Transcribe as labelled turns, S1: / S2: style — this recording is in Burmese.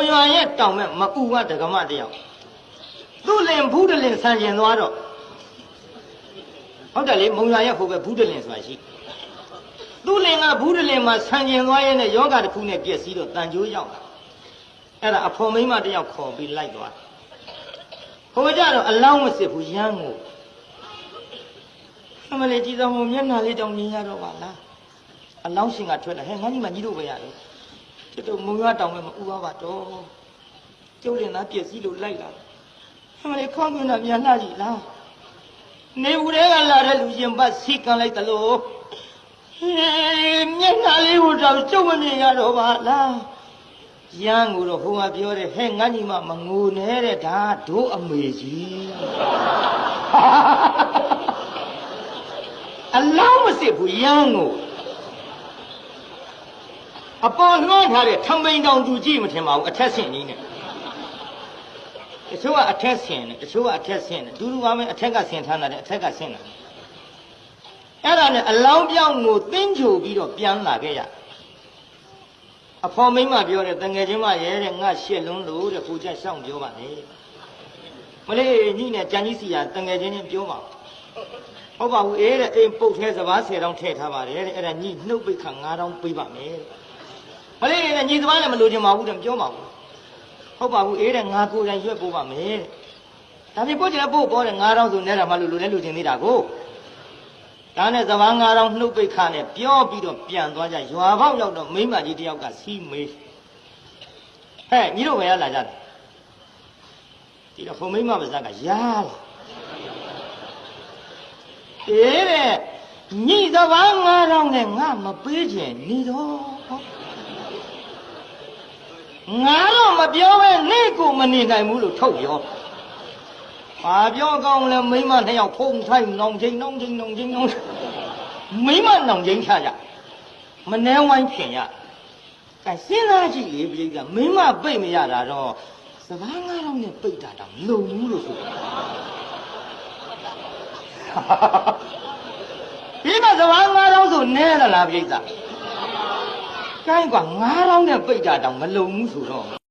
S1: ုံရွာရဲ့တောင်မဲ့မအူကဒကမတယောက်သူ့လင်ဘူးတလင်ဆန်ကျင်သွားတော့ဟုတ်တယ်လေမုံရွာရဲ့ဟိုဘက်ဘူးတလင်ဆိုတာရှိသူ့လင်ကဘူးတလင်မှာဆန်ကျင်သွားရဲ့နဲ့ယောဂတစ်ခုနဲ့ပြည့်စည်တော့တန်ကြိုးရောက်လာအဲ့ဒါအဖော်မိန်းမတယောက်ခေါ်ပြီးလိုက်သွားဟိုကြတော့အလောင်းမစစ်ဘူးရမ်းကိုအမလေးကြည်တော်မမျက်နှာလေးတောင်မြင်ရတော့ပါလားအလောင်းရှင်ကထွက်လာဟဲ့ငါကြီးမကြီးတို့ပဲရတယ် ကျုပ်တို့မုံရွာတောင်မဲ့မဥပါပါတော့ကျုပ်လင်သားပြည့်စည်လို့လိုက်လာအမလေးခေါင်းကနာပြန်လှကြည့်လားနေဦးတွေကလာတဲ့လူရှင်ပတ်စီကံလိုက်တလို့ဟေးမျက်နှာလေးကိုတော့ကျုပ်မမြင်ရတော့ပါလားရန်ကိုတော့ဟိုကပြောတယ်ဟဲ့ငါညီမမငိုနဲ့တဲ့ဒါဒိုးအမေကြီးအလောင်းမစစ်ဘူးရန်ကို အပေါ်လွှမ်းထားတဲ့ထမိန်တောင်သူကြည့်မထင်ပါဘူးအထက်ဆင့်ကြီးနဲ့တချို့ကအထက်ဆင့်တယ်တချို့ကအထက်ဆင့်တယ်ဒူးဒူးပါမယ်အထက်ကဆင့်ထားတာတဲ့အထက်ကဆင့်တာအဲ့ဒါနဲ့အလောင်းပြောင်းကိုသင်းချိုပြီးတော့ပြန်လာခဲ့ရအဖော်မိန်းမပြောတယ်တငယ်ချင်းမရဲတဲ့ငါရှစ်လုံးလို့တဲ့ကိုချက်ရှောင်းပြောပါလေမလေးညိနဲ့ကြံကြီးစီရတငယ်ချင်းချင်းပြောပါဟုတ်ပါဘူးအေးတဲ့အိမ်ပုတ်ထဲစပား10တောင်ထည့်ထားပါတယ်တဲ့အဲ့ဒါညိနှုတ်ပိတ်ခါ9တောင်ပေးပါမယ် မလေးတဲ့ညိစပားလည်းမလို့ချင်ပါဘူးတဲ့ပြောပါဘူးဟုတ်ပါဘူးအေးတဲ့ငါကိုယ်တိုင်ရွက်ပို့ပါမယ်တဲ့ဒါပြင်ကိုယ်ကျလည်းပို့ပေါ်တယ်9တောင်ဆိုနေတာမှလို့လို့လည်းလို့ချင်သေးတာကိုဒါနဲ့စပား9တောင်နှုတ်ပိတ်ခါနဲ့ပြောပြီးတော့ပြန်သွားကြရွာပေါက်ရောက်တော့မိန်းမကြီးတယောက်ကစီးမေးဟဲ့ညီတို့ဘယ်ရလာကြလဲဒီတော့ဖုံမိန်းမပါဇက်ကရာလာအေးတဲ့ညီစပား9တောင်နဲ့ငါမပေးခြင်းနေတော့ ငါတော့မပြောပဲနေကိုမနေနိုင်ဘူးလို့ထုတ်ပြောဘာပြောကောင်းလဲမိန်းမနှစ်ယောက်ဖုံထိုင်နောင်ချင်းနောင်ချင်းနောင်ချင်းနောင်ချင်းမိန်းမနောင်ချင်းချကြမနှဲဝိုင်းဖြင်ရအဲစဉ်းစားကြည့်လေပြိတ္တာမိန်းမပိတ်မရတာတော့စပားငါးတောင်နဲ့ပိတ်တာတော့လုံဘူးလို့ဆိုဒီမှာစပားငါးတောင်ဆိုနဲလားလားပြိတ္တာ ကိုင်းกว่าငါးတောင်နဲ့ပိတ်တာတောင်မလုံဘူးဆိုတော့